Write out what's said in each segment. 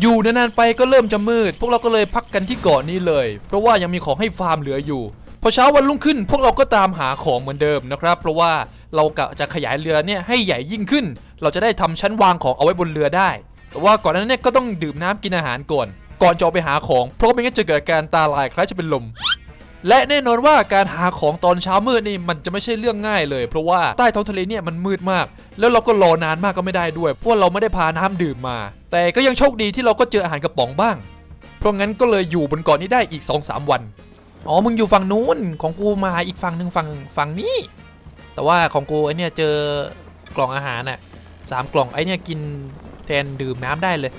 อยู่นานๆไปก็เริ่มจะมืด พวกเราก็เลยพักกันที่เกาะนี้เลย เพราะว่ายังมีของให้ฟาร์มเหลืออยู่พอเช้าวันรุ่งขึ้น พวกเราก็ตามหาของเหมือนเดิมนะครับ เพราะว่าเรากะจะขยายเรือเนี่ยให้ใหญ่ยิ่งขึ้น เราจะได้ทำชั้นวางของเอาไว้บนเรือได้ แต่ว่าก่อนนั้นเนี่ยก็ต้องดื่มน้ำกินอาหารก่อน ก่อนจะไปหาของ เพราะไม่งั้นจะเกิดการตาลายคล้ายจะเป็นลม และแน่นอนว่าการหาของตอนเช้ามืดนี่มันจะไม่ใช่เรื่องง่ายเลย เพราะว่าใต้ท้องทะเลเนี่ยมันมืดมาก แล้วเราก็รอนานมากก็ไม่ได้ด้วย เพราะเราไม่ได้พาน้ำดื่มมา แต่ก็ยังโชคดีที่เราก็เจออาหารกระป๋องบ้าง เพราะงั้นก็เลยอยู่บนเกาะนี้ได้อีก 2-3 วันอ๋อมึงอยู่ฝั่งนู้นของกูมาอีกฝั่งหนึ่งฝั่งฝั่งนี้ แต่ว่าของกูไอเนี่ยเจอกล่องอาหารน่ะสามกล่องไอเนี่ยกินแทนดื่มน้ำได้เลย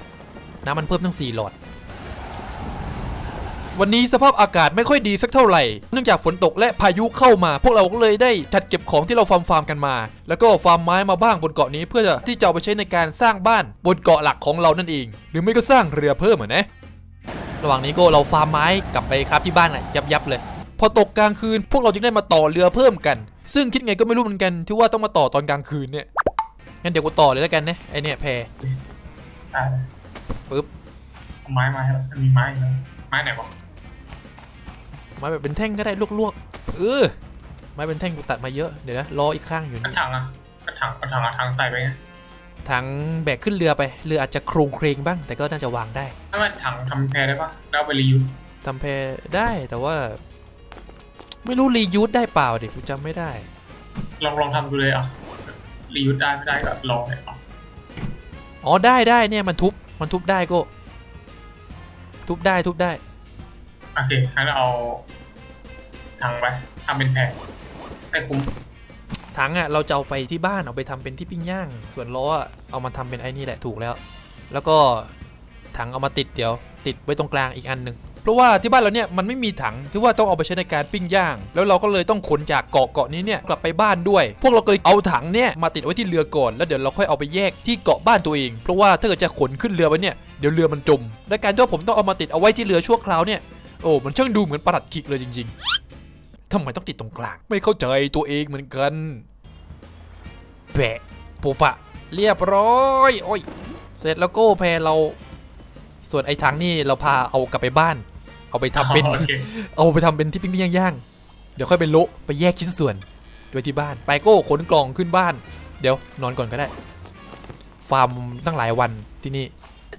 น้ำมันเพิ่มทั้ง4หลอด วันนี้สภาพอากาศไม่ค่อยดีสักเท่าไหร่ เนื่องจากฝนตกและพายุเข้ามา พวกเราก็เลยได้จัดเก็บของที่เราฟาร์มฟาร์มกันมา แล้วก็ฟาร์มไม้มาบ้างบนเกาะนี้เพื่อที่จะเอาไปใช้ในการสร้างบ้านบนเกาะหลักของเรานั่นเอง หรือไม่ก็สร้างเรือเพิ่มอะนะ ระหว่างนี้ก็เราฟาร์มไม้กลับไปครับที่บ้านอะยับยับๆเลย พอตกกลางคืนพวกเราจึงได้มาต่อเรือเพิ่มกัน ซึ่งคิดไงก็ไม่รู้เหมือนกันที่ว่าต้องมาต่อตอนกลางคืนเนี่ย งั้นเดี๋ยวกูต่อเลยแล้วกันนะไอเนี่ยแพรได้ปึ๊บ เอาไม้มาให้มันมีไม้อีกแล้วไม้ไหนบอก ไม้แบบเป็นแท่งก็ได้ลวกๆเออไม้เป็นแท่งกูตัดมาเยอะเดี๋ยวนะรออีกข้างอยู่กระนี่ ถางอะกระถางกระถางอะทางใส่ไปไงถังแบกขึ้นเรือไป เรืออาจจะโครงเครงบ้าง แต่ก็น่าจะวางได้ถ้ามันถังทำแพรได้ปะแล้วเอาไปรียูสทำแพรได้แต่ว่า ไม่รู้รียูสได้เปล่าเด็กกูจำไม่ได้ ลองลองทำดูเลยอะรียูสได้ไม่ได้ก็ลองเลยอะอ๋อได้ได้เนี่ยมันทุบมันทุบได้ก็ ทุบได้ทุบได้ โอเคงั้นเอาถังไปทำเป็นแพรให้คุ้มถังอะเราจะเอาไปที่บ้านเอาไปทำเป็นที่ปิ้งย่าง ส่วนล้ออะเอามาทำเป็นไอ้นี่แหละถูกแล้ว แล้วก็ถังเอามาติดเดี๋ยว ติดไว้ตรงกลางอีกอันหนึ่งเพราะว่าที่บ้านเราเนี่ยมันไม่มีถังที่ว่าต้องเอาไปใช้ในการปิ้งย่าง แล้วเราก็เลยต้องขนจากเกาะเกาะนี้เนี่ยกลับไปบ้านด้วย พวกเราก็เลยเอาถังเนี่ยมาติดไว้ที่เรือก่อนแล้วเดี๋ยวเราค่อยเอาไปแยกที่เกาะบ้านตัวเองเพราะว่าถ้าเกิดจะขนขึ้นเรือไปเนี่ยเดี๋ยวเรือมันจมและการที่ผมต้องเอามาติดเอาไว้ที่เรือชั่วคราวเนี่ย โอ้มันช่างดูเหมือนประหลัดขิกเลยจริง ๆทำไมต้องติดตรงกลาง ไม่เข้าใจตัวเองเหมือนกันแปะปุปะ เรียบร้อยโอ้ยเสร็จแล้วก็แพรเรา ส่วนไอ้ทางนี่เราพาเอากลับไปบ้าน เอาไปทำเป็นโอเคเอาไปทำเป็นที่ปิ้งๆย่างๆเดี๋ยวค่อยไปโละไปแยกชิ้นส่วนไว้ที่บ้าน ไปโก้ขนกล่องขึ้นบ้าน เดี๋ยวนอนก่อนก็ได้ ฟาร์มตั้งหลายวันที่นี่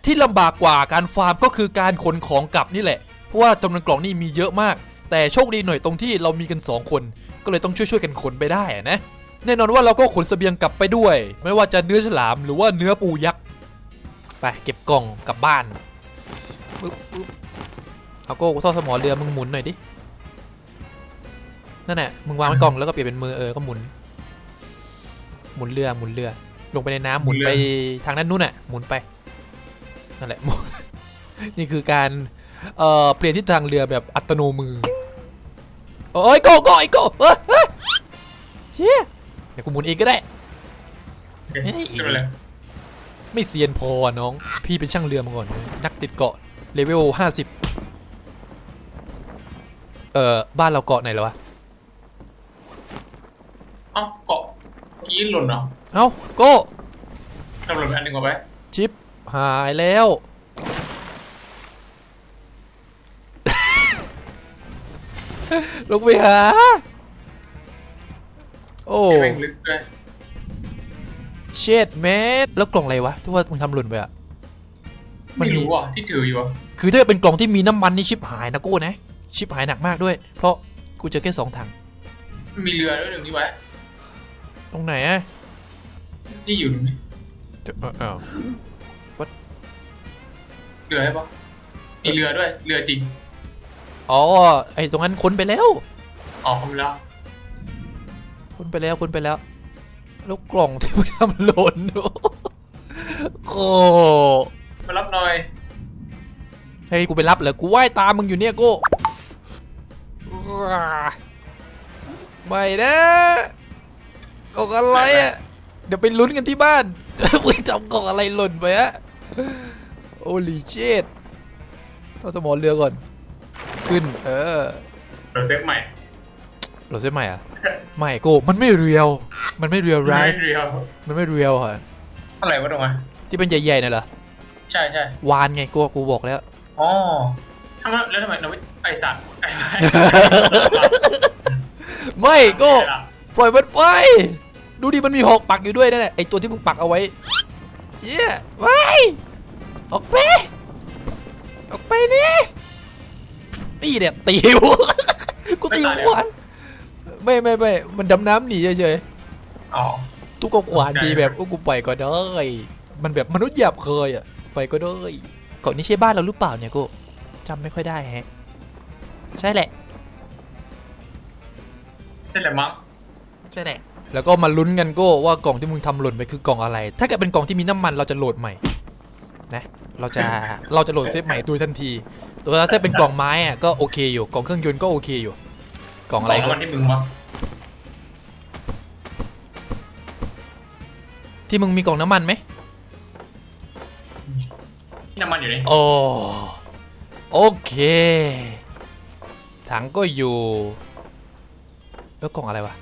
ที่ลำบากกว่าการฟาร์มก็คือการขนของกลับนี่แหละเพ ราะว่าจำนวนกล่องนี่มีเยอะมาก แต่โชคดีหน่อยตรงที่เรามีกันสองคน ก็เลยต้องช่วยๆกันขนไปได้อะนะแน่นอนว่าเราก็ขนเสบียงกลับไปด้วย ไม่ว่าจะเนื้อฉลามหรือว่าเนื้อปูยักษ์ไปเก็บกล่องกลับบ้านเอาโก้ท่อสมอเรือมึงหมุนหน่อยดินั่นแหละมึงวางไว้กล่องแล้วก็เปลี่ยนเป็นมือเออก็หมุน หมุนเรือหมุนเรือ ลงไปในน้ำหมุนไปทางด้านนู้นน่ะหมุนไปนั่นแหละหมุนนี่คือการ เอ่อเปลี่ยนทิศทางเรือแบบอัตโนมือเอ้ยโก้โก้ไอ้โก้เอ้ยเฮ้ยเชี่ยเดี๋ยวกูหมุนเองก็ได้โอเคเฮ้ยขึ้นไปเลยไม่เซียนพออะน้อง พี่เป็นช่างเรือมาก่อน นักติดเกาะเลเวลห้าสิบเอ่อบ้านเราเกาะไหนแล้ววะเอ้าเกาะเมื่อกี้หล่นเหรอเอ้าโก้ทำหล่นไปอันหนึ่งเอาไป ชิปหายแล้ว ลงไปหา โอ้แม่งลึกด้วยเชดแมสแล้วกล่องอะไรวะที่ว่ามึงทำหล่นไปอะมันไม่มีรู้อะที่ถืออยู่อะคือถ้าเป็นกล่องที่มีน้ำมันนี่ชิปหายนะโก้นะ ชิปหายหนักมากด้วย เพราะกูเจอแค่สองถังมันมีเรือด้วยหนึ่งนี่ไว้ตรงไหนอะนี่อยู่ตรงนี้จะเอ้าอ้าวเรือใช่ปะมีเรือด้วย เรือจริง อ๋อ ไอตรงนั้นค้นไปแล้วออกคำแล้วค้นไปแล้วค้นไปแล้ว แล้วกล่องที่มึงทำหล่นโอ้มารับหน่อยเฮ้ยกูไปรับเหรอกูว่ายตามมึงอยู่เนี่ยโก้ไม่นะกล่องอะไรอะเดี๋ยวไปลุ้นกันที่บ้านมึงจำกล่องอะไรหล่นไปอะโอลีเชดต้องสมอเรือก่อน ขึ้น เออเดี๋ยวเซฟใหม่โหลดเซตใหม่อะไม่โก้มันไม่เรียว มันไม่เรียวไรไม่ฟ์เรียวมันไม่เรียวอะเท่าไหร่วะตรงอะที่เป็นใหญ่ๆน่ะเหรอใช่ใช่วานไงกูกูบอกแล้ว อ๋อทำไมแล้วทำไมเราไม่ไอสัตว์ไอไไม่ก็ม่ล่ะปล่อยมันไปดูดิมันมีหอกปักอยู่ด้วยนั่นแหละไอตัวที่มึงปักเอาไว้เจี๊ยไว้ออกไปออกไปนี่ นี่เนี่ยตีหัวกูตีหัวไม่ไม่ไม่มันดำน้ำหนีเฉยอ๋อๆทุกกับขวานทีแบบโอ้กูไปก็ได้มันแบบมนุษย์หยาบเคยอะไปก็ได้เกาะนี้ใช่บ้านเราหรือเปล่าเนี่ยกูจำไม่ค่อยได้แฮะ ใช่แหละ ใช่แหละมั้งใช่แหละ แล้วก็มาลุ้นกันโก็ว่ากล่องที่มึงทำหล่นไปคือกล่องอะไร ถ้าเกิดเป็นกล่องที่มีน้ำมันเราจะโหลดใหม่ นะ เราจะเราจะโหลดเซฟใหม่โดยทันทีแต่ว่าถ้าเป็นกล่องไม้อะก็โอเคอยู่กล่องเครื่องยนต์ก็โอเคอยู่ กล่องอะไรบก็กวันที่มึงวะที่มึงมีกล่องน้ำมันไหมที่น้ำมันอยู่นี่โอ้โอเค ถังก็อยู่ แล้วกล่องอะไรวะ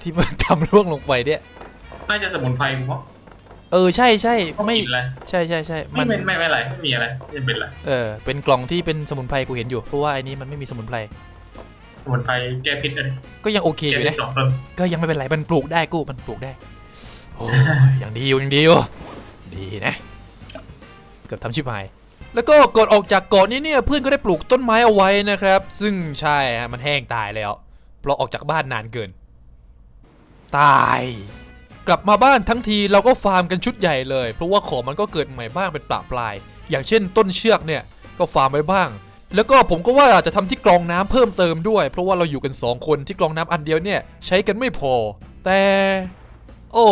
ที่มันทำร่วงลงไปเนี่ยน่าจะสมุนไพรมั้ง เออใช่ใช่ไม่ไม่กินอะไรใช่ใช่ใช่ไม่เป็นไม่ไม่อะไรไม่มีอะไรไม่เป็นอะไรเออเป็นกล่องที่เป็นสมุนไพรกูเห็นอยู่เพราะว่าไอ้นี้มันไม่มีสมุนไพรสมุนไพรแก้พิษอะไรก็ยังโอเคอแก้ยู่พิษนะสองต้นก็ยังไม่เป็นไรมันปลูกได้กูมันปลูกได้โอ้ยอย่างดีอยู่อย่างดีอยู่ดีนะเกือบทำชิบหายแล้วก็ก่อนออกจากเกาะนี้เนี่ยเพื่อนก็ได้ปลูกต้นไม้เอาไว้นะครับ ซึ่งใช่ฮะมันแห้งตายแล้วเพราะออกจากบ้านนานเกิน ตาย กลับมาบ้านทั้งทีเราก็ฟาร์มกันชุดใหญ่เลย เพราะว่าของมันก็เกิดใหม่บ้างเป็นปลาปลาย อย่างเช่นต้นเชือกเนี่ยก็ฟาร์มไว้บ้าง แล้วก็ผมก็ว่าจะทำที่กรองน้ำเพิ่มเติมด้วย เพราะว่าเราอยู่กัน 2 คนที่กรองน้ำอันเดียวเนี่ยใช้กันไม่พอ แต่ โอ้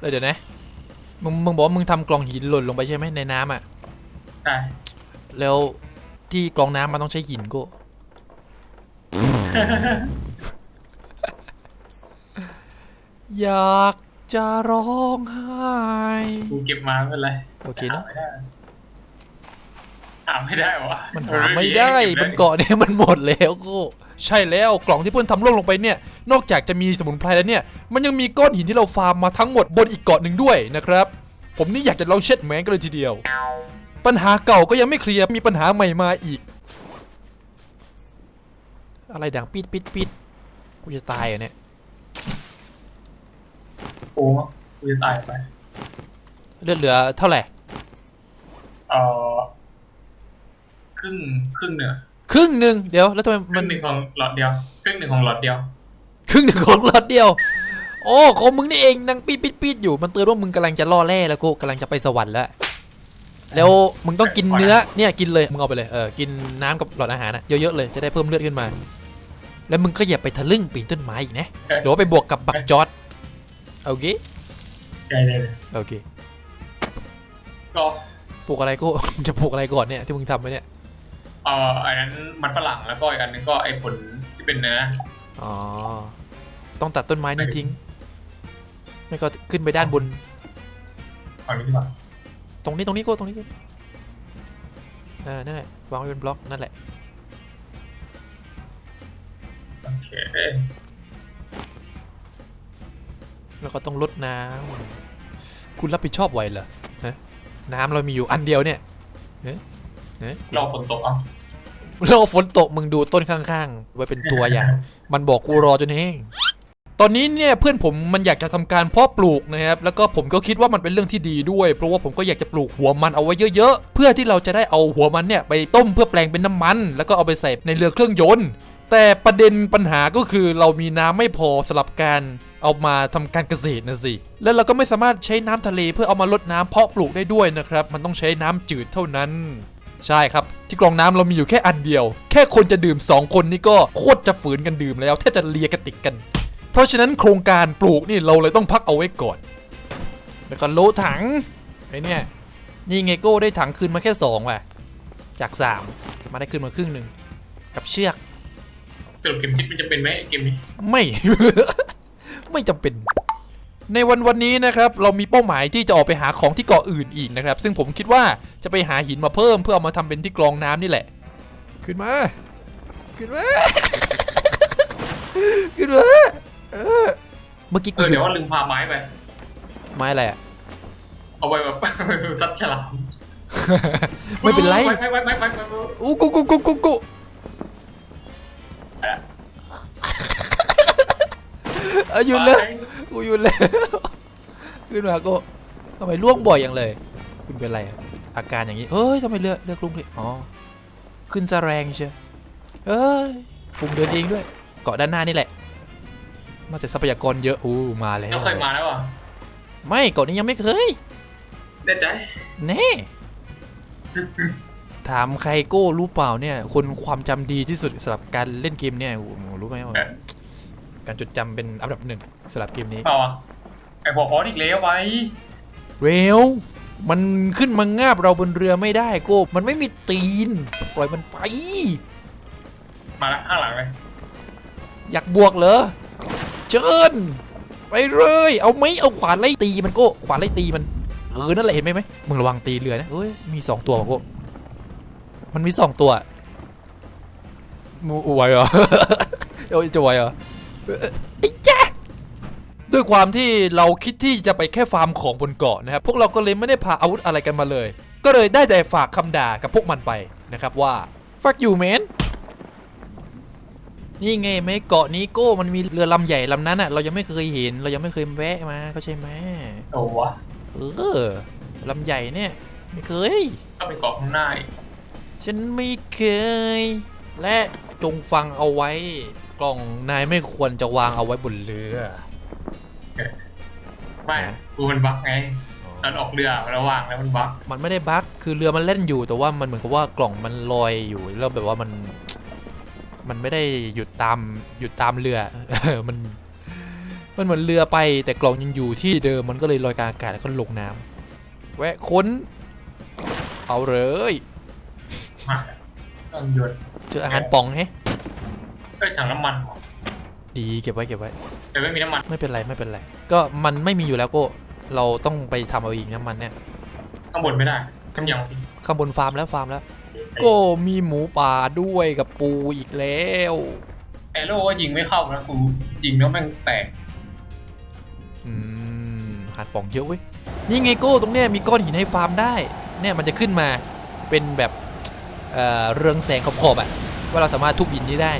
แล้วเดี๋ยวนะมึงมึงบอกว่ามึงทำกรองหินหล่นลงไปใช่ไหมในน้ำอะใช่แล้วที่กรองน้ำมันต้องใช้หินก็ อยากจะร้องไห้กูเก็บมาไม่เป็นไรโอเคเนอะหาไม่ได้หาไม่ได้วะมันหาไม่ได้บนเกาะเนี่ยมันหมดแล้วก็ใช่แล้วกล่องที่เพื่อนทำล่วงลงไปเนี่ย นอกจากจะมีสมุนไพรแล้วเนี่ย มันยังมีก้อนหินที่เราฟาร์มมาทั้งหมดบนอีกเกาะหนึ่งด้วยนะครับ ผมนี่อยากจะลองเช็ดแมงกันเลยทีเดียว ปัญหาเก่าก็ยังไม่เคลียร์มีปัญหาใหม่มาอีก อะไรดังปิดปิดปิดกูจะตายเหรอะเนี่ย โอ้กูจะตายไปเลือดเหลือเท่าไหร่เออครึ่งครึ่งหนึ่งอะครึ่งหนึ่งเดี๋ยว แล้วทำไมคมัรึ่นงหนึ่งของหลอดเดียวครึ่งหนึ่งของหลอดเดียว ครึ่งหนึ่งของหลอดเดียว โอ้ของมึงนี่เองนังปิดปิดปิดอยู่มันเตือนว่ามึงกำลังจะล่อแร่แล้วกูกำลังจะไปสวรรค์แล้วแล้วมึงต้องกินเนื้อเนี่ยกินเลยมึงเอาไปเลยเออกินน้ำกับหลอดอาหารนะเยอะๆเลยจะได้เพิ่มเลือดขึ้นมา แล้วมึงก็อย่าไปทะลึ่งปีนต้นไม้อีกนะหรือว่าไปบวกกับบักจอร์ด โอเคใช่เลยโอเคก็ปลูกอะไรกูมึงจะปลูกอะไรก่อนเนี่ยที่มึงทำไว้เนี่ย เอออันนั้นมันฝรั่งแล้วก็อีกอันหนึงก็ไอ้ผลที่เป็นเนื้ออ๋อ ต้องตัดต้นไม้นี่ทิ้ง ไม่ก็ขึ้นไปด้านบน ฝั่งนี้ดีกว่าตรงนี้ตรงนี้ก็ตรงนี้ก็เออนั่นแหละวางไว้เป็นบล็อกนั่นแหละ โอเค แล้วก็ต้องลดน้ำคุณรับผิดชอบไหวเหรอฮะน้ำเรามีอยู่อันเดียวเนี่ยเนะเนะรอฝนตกเอะแล้วฝนตกมึงดูต้นข้างๆ ไว้เป็นตัวอย่าง มันบอกกูรอจนแห้งตอนนี้เนี่ยเพื่อนผมมันอยากจะทำการเพาะปลูกนะครับแล้วก็ผมก็คิดว่ามันเป็นเรื่องที่ดีด้วย เพราะว่าผมก็อยากจะปลูกหัวมันเอาไว้เยอะๆ เพื่อที่เราจะได้เอาหัวมันเนี่ยไปต้มเพื่อแปลงเป็นน้ำมัน แล้วก็เอาไปใส่ในเรือเครื่องยนต์ แต่ประเด็นปัญหาก็คือเรามีน้ำไม่พอสำหรับการเอามาทำการเกษตรนะสิ แล้วเราก็ไม่สามารถใช้น้ำทะเลเพื่อเอามาลดน้ำเพาะปลูกได้ด้วยนะครับ มันต้องใช้น้ำจืดเท่านั้น ใช่ครับ ที่กรองน้ำเรามีอยู่แค่อันเดียว แค่คนจะดื่ม 2 คนนี่ก็โคตรจะฝืนกันดื่มแล้วแทบจะเลียกระติกกัน เพราะฉะนั้นโครงการปลูกนี่เราเลยต้องพักเอาไว้ก่อนแล้วก็โลถังไอ้เนี่ยนี่ไงโก้ได้ถังคืนมาแค่2ว่ะจาก 3 มาได้คืนมาครึ่งหนึ่งกับเชือก สรุปเกมคิดมันจะเป็นไหมไอ้เกมนี้ไม่ ไม่จำเป็น ในวันวันนี้นะครับเรามีเป้าหมายที่จะออกไปหาของที่เกาะอื่นอีกนะครับ ซึ่งผมคิดว่าจะไปหาหินมาเพิ่มเพื่อเอามาทำเป็นที่กรองน้ำนี่แหละ ขึ้นมา ขึ้นมา ขึ้นมาเออเมื่อกี้เอกูอหยุเดี๋ดยวว่าลืมพาไม้ไป ไม้อะไรอะเอาไว้แบบซัดฉลามไม่เป็นไรไปไปไปไปไปไปอู้กูกูกูกูกู เอาหยุดเลยกูหยุดเลยขึ้นมาก็ทำไมล่วงบ่อยอย่างเลย คุณเป็นไรอะอาการอย่างนี้เฮ้ยทำไมเลือกเลือกลุงเลยอ๋อขึ้นจะแรงเชียวเอ้ยปุ่มเดินเองด้วย เกาะด้านหน้านี่แหละน่าจะทรัพยากรเยอะอู้มาแล้วเราเคยมาแล้วเหรอะไม่เกาะนี้ยังไม่เคยได้ใจแน่ ถามใครโก้รู้เปล่าเนี่ย คนความจำดีที่สุดสำหรับการเล่นเกมเนี่ยโอ้โหรู้ไหมว่าการจดจำเป็นอันดับหนึ่งสำหรับเกมนี้เปล่าอะไอหัวคอนอีกแล้วไว้เร็วมันขึ้นมางาบเราบนเรือไม่ได้โก้มันไม่มีตีน ปล่อยมันไป มาละข้างหลังเลยอยากบวกเหรอเชิญไปเลยเอาไหมเอาขวานไล่ตีมันโก้ขวานไล่ตีมันเออนั่นแหละเห็นไหมไหมมึงระวังตีเรือนะเอ้ยมีสองตัวว่ะโก้ มันมีสองตัวมูไหวเหรอโอ้ยจะไหวเหรอเอ้ยไอ้แจ๊ะด้วยความที่เราคิดที่จะไปแค่ฟาร์มของบนเกาะนะครับ พวกเราก็เลยไม่ได้พาอาวุธอะไรกันมาเลย ก็เลยได้แต่ฝากคำด่ากับพวกมันไปนะครับว่า fuck you man นี่ไงไหมเกาะนี้โก้มันมีเรือลำใหญ่ลำนั้นอะเรายังไม่เคยเห็น เรายังไม่เคยแวะมาเข้าใจไหมโอ้วะเออลำใหญ่เนี่ย ไม่เคยก็เป็นเกาะข้างหน้าอีก ฉันไม่เคย และจงฟังเอาไว้ กล่องนายไม่ควรจะวางเอาไว้บนเรือ ไม่นะ กูมันบั๊กไง ตอนออกเรือระหว่างแล้วมันบั๊กมันไม่ได้บั๊กคือเรือมันเล่นอยู่แต่ว่ามันเหมือนกับว่ากล่องมันลอยอยู่แล้วแบบว่ามัน มันไม่ได้หยุดตามหยุดตามเรือ มัน มันเหมือนเรือไป แต่กล่องยังอยู่ที่เดิมมันก็เลยลอยกลางอากาศแล้วก็ลงน้ำแวะค้น เอาเลย มาต้องหยดเจออาหารป่องแฮะเอ้ยถังน้ำมันเหรอดีเก็บไว้เก็บไว้ แต่ไม่มีน้ำมันไม่เป็นไรไม่เป็นไร ก็มันไม่มีอยู่แล้วก็เราต้องไปทำเอาเองน้ำมันเนี่ย ข้างบนไม่ได้ข้างยังข้างบนฟาร์มแล้วฟาร์มแล้วก็มีหมูป่าด้วยกับปูอีกแล้วแอโร่ก็ยิงไม่เข้านะกูยิงแล้วแม่งแตกอืมหาดป่องเยอะเว้ยนี่ไงโก้ตรงเนี้ยมีก้อนหินให้ฟาร์มได้ เนี่ยมันจะขึ้นมาเป็นแบบ เอ่อเรืองแสงขอบๆอะว่าเราสามารถทุบหินนี้ได้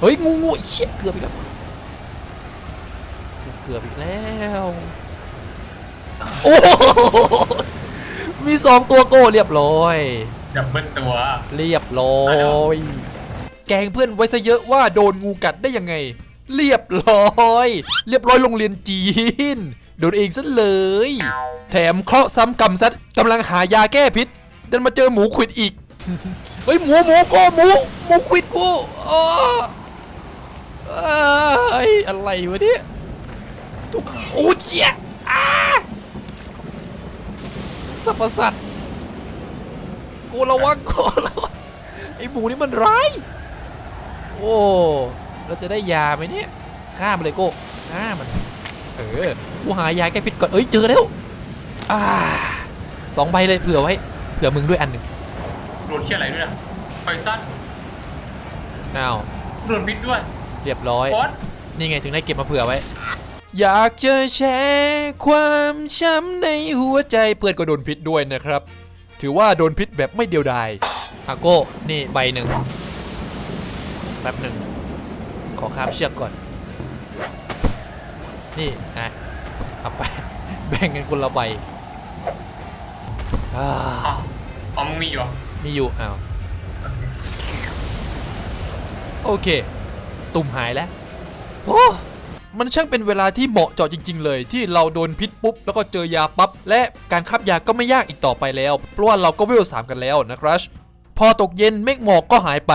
เฮ้ยงูงูเชี่ยเกือบอีกแล้วเกือบอีกแล้วโอ้โหมีสองตัวโก้เรียบร้อยดับเบิลตัวเรียบร้อยแกล้งเพื่อนไว้ซะเยอะว่าโดนงูกัดได้ยังไง เรียบร้อย เรียบร้อยโรงเรียนจีน โดนเองซะเลย แถมเคราะห์ซ้ำกรรมซัดกำลังหายาแก้พิษดันมาเจอหมูขวิดอีก เฮ้ยหมูหมูก็หมูหมูขวิดกูอ๋อเอ้ยอะไรวะเนี่ยทุกโอ้เจี๊ยอ้าสัพพสัตว์กูระวังกูระวังไอหมูนี่มันร้ายโอ้เราจะได้ยาไหมเนี่ยฆ่ามันเลยโก้ฆ่ามันเออกูหายาแก้พิษก่อนเอ้ยเจอแล้วอ่าสองใบเลยเผื่อไว้เผื่อมึงด้วยอันหนึ่ง โดนเที่ยอะไรด้วยนะไฟสั้นอ้าวโดนพิษด้วยเรียบร้อยโอ๊ตนี่ไงถึงได้เก็บมาเผื่อไว้ อยากจะแชร์ความช้ำในหัวใจเพื่อนก็โดนพิษด้วยนะครับ ถือว่าโดนพิษแบบไม่เดียวดายอาโก้นี่ใบหนึ่งแป๊บหนึ่งขอข้ามเชือกก่อน นี่อะเอาไป แบ่งกันคนละใบอ่า อ๋ออ๋อมึงมีอยู่เหรอ มีอยู่อ้าวโอเค ตุ่มหายแล้วโอ้มันช่างเป็นเวลาที่เหมาะเจาะจริง ๆ เลย ที่เราโดนพิษปุ๊บ แล้วก็เจอยาปั๊บและการคับยาก็ไม่ยากอีกต่อไปแล้ว เพราะว่าเราก็เวลสามกันแล้วนะครับพอตกเย็นเมฆหมอกก็หายไป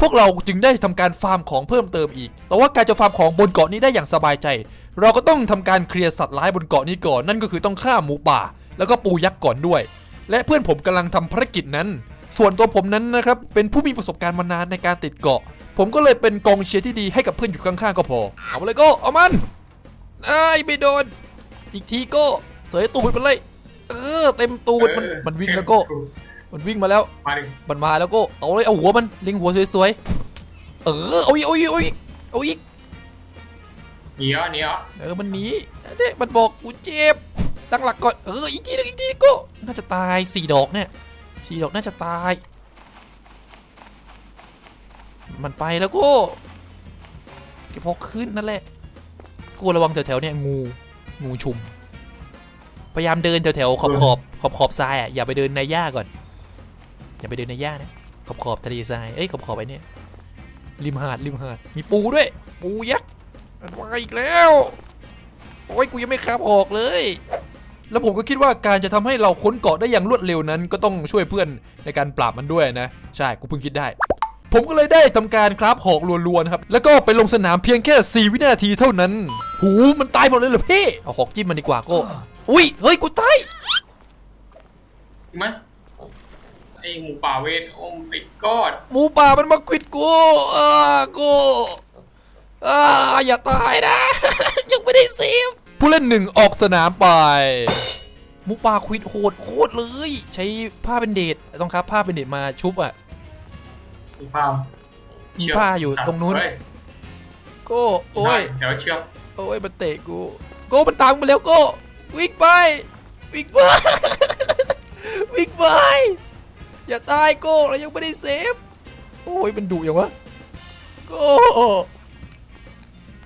พวกเราจึงได้ทำการฟาร์มของเพิ่มเติมอีก แต่ว่าการจะฟาร์มของบนเกาะนี้ได้อย่างสบายใจ เราก็ต้องทำการเคลียร์สัตว์ร้ายบนเกาะนี้ก่อนนั่นก็คือต้องฆ่าหมูป่า แล้วก็ปูยักษ์ก่อนด้วย และเพื่อนผมกำลังทำภารกิจนั้น ส่วนตัวผมนั้นนะครับเป็นผู้มีประสบการณ์มานานในการติดเกาะ ผมก็เลยเป็นกองเชียร์ที่ดีให้กับเพื่อนอยู่ข้างๆก็พอ เอามาเลยโก็เอามันไอ้ายไม่โดน อีกทีโก็เสยตูดมันเลย เออ เต็มตูดมันเออมันวิ่งแล้วโก็ มันวิ่งมาแล้ว มาดิมันมาแล้วโก็เอาเลยเอาหัวมันเล็งหัวสวยๆ เออเอาอีกเอาอีกเอาอีกเอาอีกหนีเหรอหนีเหรอเออมันหนีเนี่ยมันบอกกูเจ็บตั้งหลักก่อนเอออีกทีหนึงอีกทีโก็น่าจะตายสี่ดอกเนี่ย สี่ดอกน่าจะตาย มันไปแล้วก็เก็บพอขึ้นนั่นแหละกูระวังแถวๆเนี่ยงูงูชุม พยายามเดินแถวๆขอบขอบขอบขอบทรายอะอย่าไปเดินในหญ้าก่อน อย่าไปเดินในหญ้านะขอบขอบทะเลทรายเอ้ยขอบขอบไปเนี่ยริมหาดริมหาดมีปูด้วย ปูยักษ์มันมาอีกแล้ว โอ้ยกูยังไม่คาบออกเลย แล้วผมก็คิดว่าการจะทำให้เราค้นเกาะได้อย่างรวดเร็วนั้น ก็ต้องช่วยเพื่อนในการปราบมันด้วยนะ ใช่กูเพิ่งคิดได้ ผมก็เลยได้ทำการคราฟหอกรัวๆนะครับ แล้วก็ไปลงสนามเพียงแค่ 4 วินาทีเท่านั้น หูมันตายหมดเลยเหรอพี่ เอาหอกจิ้มมันดีกว่าโก็ อุ้ยเฮ้ยกูตายจริงไหมไอหมูป่าเวทโอ้ไอ้กอดหมูป่ามันมาควิดกูเออกูเอออย่าตายนะ ยังไม่ได้เซฟ ผู้เล่นหนึ่งออกสนามไปหมูป่าควิดโหดโคตรเลย ใช้ผ้าเป็นเดทต้องครับผ้าเป็นเดทมาชุบอะมีผ้ามีผ้าอยู่ตรงนู้นเฮ้ยโก้โอ้ยเดี๋ยวเชือกโอ้ยมันเตะกูโก้มันตามมาแล้วโก้วิ่งไปวิ่งไปวิ่งไปอย่าตายโก้เรายังไม่ได้เซฟโอ้ยมันดุอย่างวะโก้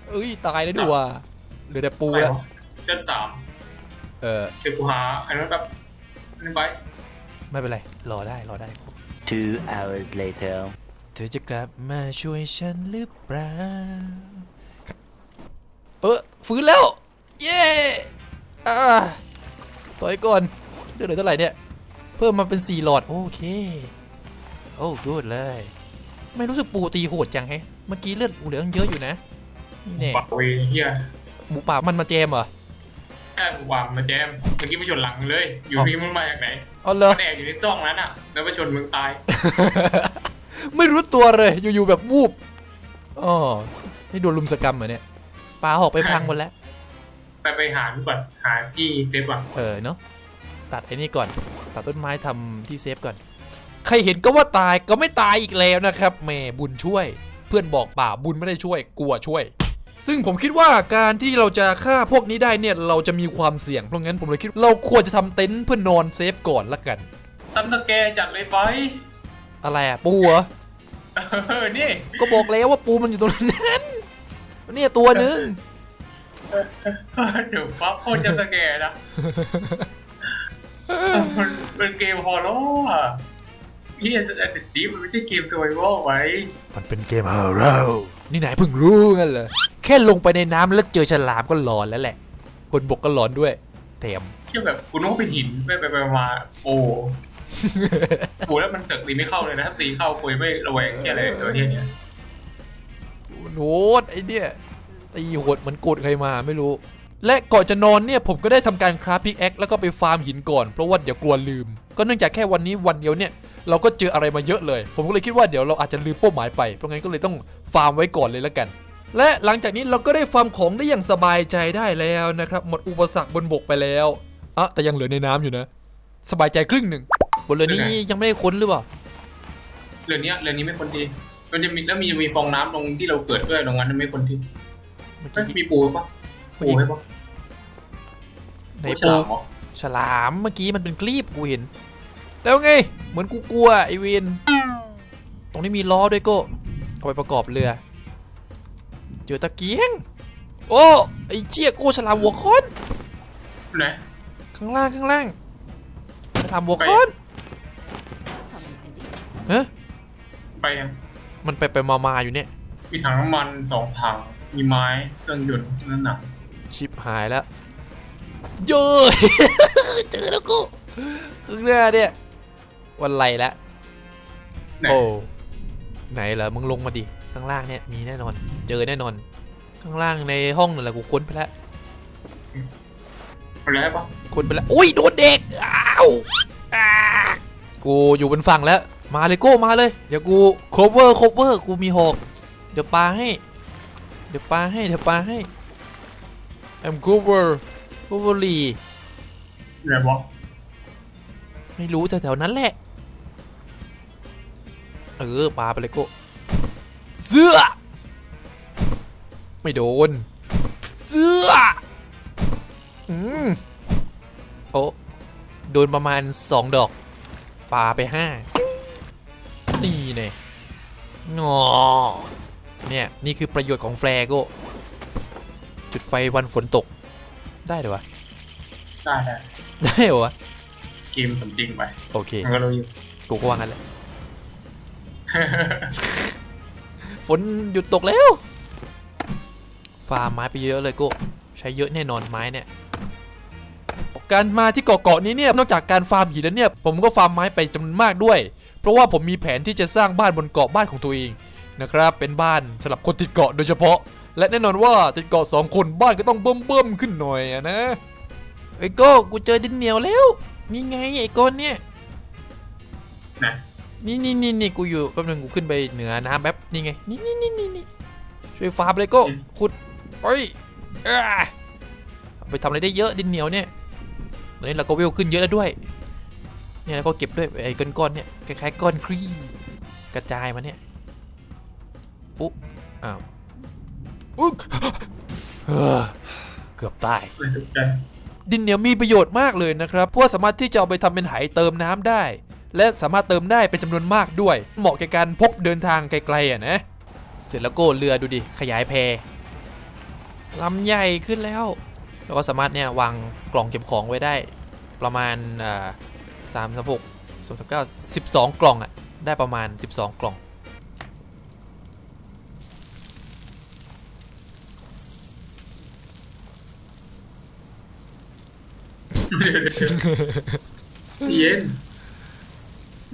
เอ้ยตายแล้วดีกว่า เหลือแต่ปูแล้วเดือนสามเออเดี๋ยวกูหาอันนั้นแบบนึงไปไม่เป็นไร รอได้รอได้ Two hours later. เธอจะกลับมาช่วยฉันหรือเปล่า เออฟื้นแล้ว เย้อ่าต่อยก่อนเลือดเหลือเท่าไหร่เนี่ย เพิ่มมาเป็น4หลอด โอเค โอ้กูดเลย ไม่รู้สึกปูตีโหดจังแฮะเมื่อกี้เลือดเหลือเยอะอยู่นะนี่แน่ป่าเวทเฮีย หมูป่ามันมาเจมเหรอแค่หมูป่ามาแจมเมื่อกี้ไปชนหลังเลย อยู่นี่มันมาจากไหนอ๋อเหรอ มันแอบอยู่ในจ้องนั้นอะ แล้วไปชนมึงตาย ไม่รู้ตัวเลย อยู่ๆแบบวูบอ๋อนี่โดนลุมสกรรมเหรอเนี่ยปลาหอกไปพังหมดแล้ว ไปไปหาดูก่อนหาที่เซฟก่อนเออเนาะตัดไอ้นี่ก่อน ตัดต้นไม้ทำที่เซฟก่อน ใครเห็นก็ว่าตายก็ไม่ตายอีกแล้วนะครับแหม่บุญช่วย เพื่อนบอกป่าบุญไม่ได้ช่วยกลัวช่วย ซึ่งผมคิดว่าการที่เราจะฆ่าพวกนี้ได้เนี่ยเราจะมีความเสี่ยงเพราะงั้นผมเลยคิดเราควรจะทำเต็นท์เพื่อนอนเซฟก่อนละกัน ตั้มตะแกจัดเลยไป อะไรอะปูเหรอ เออ นี่ ก็บอกแล้วว่าปูมันอยู่ตรงนั้น เนี่ยตัวหนึงเดี๋ยวปั๊บโคตรจะตะแกนะมันเป็นเกมฮอลล์อะพี่แต่ดีมันไม่ใช่เกมส u r v i v a l ไว้ มันเป็นเกมฮอร์เร นี่ไหนเพิ่งรู้งั้นเหรอแค่ลงไปในน้ำแล้วเจอฉลามก็หลอนแล้วแหละบนบกก็หลอนด้วยแถมแค่แบบกูนึกว่าเป็นหินไปไปไปมาโอ้โหแล้วมันเสอกตีไม่เข้าเลยนะถ้าตีเข้าคุยไม่ระแวงแค่อะไรตัวเนี้ยเนี่ยโหดไอเนี่ยตีโหดเหมือนโกรธใครมาไม่รู้ และก่อนจะนอนเนี่ยผมก็ได้ทำการคราฟพิกแอคแล้วก็ไปฟาร์มหินก่อนเพราะว่าเดี๋ยวกลัวลืม ก็เนื่องจากแค่วันนี้วันเดียวเนี่ย เราก็เจออะไรมาเยอะเลย ผมก็เลยคิดว่าเดี๋ยวเราอาจจะลืมเป้าหมายไป เพราะงั้นก็เลยต้องฟาร์มไว้ก่อนเลยละกัน และหลังจากนี้เราก็ได้ฟาร์มของได้อย่างสบายใจได้แล้วนะครับหมดอุปสรรคบนบกไปแล้วอะแต่ยังเหลือในน้ำอยู่นะ สบายใจครึ่งหนึ่งบนเรือนี้นี่ยังไม่ได้ค้นหรือเปล่าเรื่องนี้เรื่องนี้ไม่คนดีมันจะมีแล้วมีมีฟองน้ำตรงที่เราเกิดด้วยตรงนั้นไม่คนดีเมื่อเอ้ยกี้มีปูปะปูให้ปะในปูฉปูลามเหรอฉลามเมื่อกี้มันเป็นกลีบกูเห็น แล้วไง เหมือนกูกลัวไอวิน ตรงนี้มีล้อด้วยโก็เอาไปประกอบเรือ เจอตะเกียง โอ้ ไอเจี๊ยโก้ฉลามหัวค้อนไหนข้างล่างข้างล่างฉลามหัวค้อนเฮ้ยไปยังมันไปไปมามาอยู่เนี่ยมีถังน้ำมันสองถังมีไม้เครื่องยนต์นั่นหนักชิปหายแล้วเย้ยเจอแล้วกูข้างหน้าเนี่ย วันไรแล้วไหนโอ้ไหนเหรอมึงลงมาดิข้างล่างเนี่ยมีแน่นอน เจอแน่นอน ข้างล่างในห้องนั่นแหละกูค้นไปแล้วไปแล้วปะค้นไปแล้วอุ้ยโดนเด็กอ้าวอ้ากูอยู่บนฝั่งแล้ว มาเลยโก้มาเลย เดี๋ยวกู cover cover กูมีหอกเดี๋ยวปาให้ เดี๋ยวปาให้ เดี๋ยวปาให้ I'm cover cover ลีไหนวะไม่รู้แถวๆนั้นแหละ เออปาไปเลยโก้เสื้อ ไม่โดน เสื้อ อืมโอ้โดนประมาณ2ดอกปาไป5นี่เนี่ยงอเนี่ย นี่คือประโยชน์ของแฟร์โก็จุดไฟวันฝนตก ได้เหรอวะ ได้ได้ได้เหรอวะ เกมสมจริงไป โอเคมันก็รู้อยู่กูก็ว่างั้นแหละ ฝนหยุดตกแล้ว ฟาร์มไม้ไปเยอะเลยโก็ใช้เยอะแน่นอนไม้เนี่ยการมาที่เกาะเกาะนี้เนี่ยนอกจากการฟาร์มหินแล้วเนี่ย ผมก็ฟาร์มไม้ไปจำนวนมากด้วย เพราะว่าผมมีแผนที่จะสร้างบ้านบนเกาะบ้านของตัวเองนะครับ เป็นบ้านสำหรับคนติดเกาะโดยเฉพาะ และแน่นอนว่าติดเกาะสองคนบ้านก็ต้องเบิ่มเบิ่มๆขึ้นหน่อยอะนะไอ้โก้กูเจอดินเหนียวแล้วนี่ไงไอ้ก้อนเนี่ยนะ นี่นี่นี่นี่กูอยู่แป๊บนึงกูขึ้นไปเหนือน้ำแป๊บนี่ไงนี่นี่นี่นี่นี่ช่วยฟาร์มเลยก็ขุดไปเอ้อเอาไปทำอะไรได้เยอะดินเหนียวเนี่ยตอนนี้เราก็เวลขึ้นเยอะแล้วด้วยเนี่ยแล้วก็เก็บด้วยไอ้ก้อนๆเนี่ยคล้ายๆก้อนครีกระจายมาเนี่ยปุ๊บอ้าวอุ๊กเฮ้อเกือบตายเลยถูกใจดินเหนียวมีประโยชน์มากเลยนะครับเพราะว่าสามารถที่จะเอาไปทำเป็นไหเติมน้ำได้ และสามารถเติมได้เป็นจำนวนมากด้วย เหมาะแก่การพกเดินทางไกลๆอะนะเสร็จแล้วก็เรือดูดิขยายแพลำใหญ่ขึ้นแล้ว แล้วก็สามารถเนี่ยวางกล่องเก็บของไว้ได้ ประมาณสามสิบหกสามสิบเก้าสิบสองกล่องอะได้ประมาณ 12 กล่อง เย็น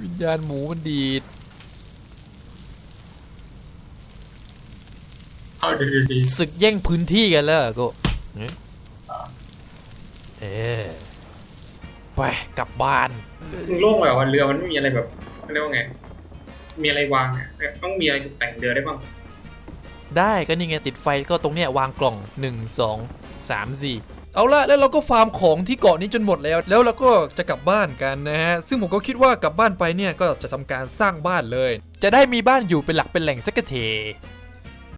วิญญาณหมูมันดีดเข้าดีดีดีศึกแย่งพื้นที่กันแล้วอะก็เนี่ยเออไปกลับบ้าน มึงโล่งแบบว่าเรือมันไม่มีอะไรแบบเรียกว่าไง มีอะไรวางอะต้องมีอะไรตกแต่งเรือได้บ้างได้ก็นี่ไงติดไฟก็ตรงเนี้ยวางกล่อง1 2 3 4 เอาละแล้วเราก็ฟาร์มของที่เกาะนี้จนหมดแล้ว แล้วเราก็จะกลับบ้านกันนะฮะ ซึ่งผมก็คิดว่ากลับบ้านไปเนี่ยก็จะทำการสร้างบ้านเลย จะได้มีบ้านอยู่เป็นหลักเป็นแหล่งสักที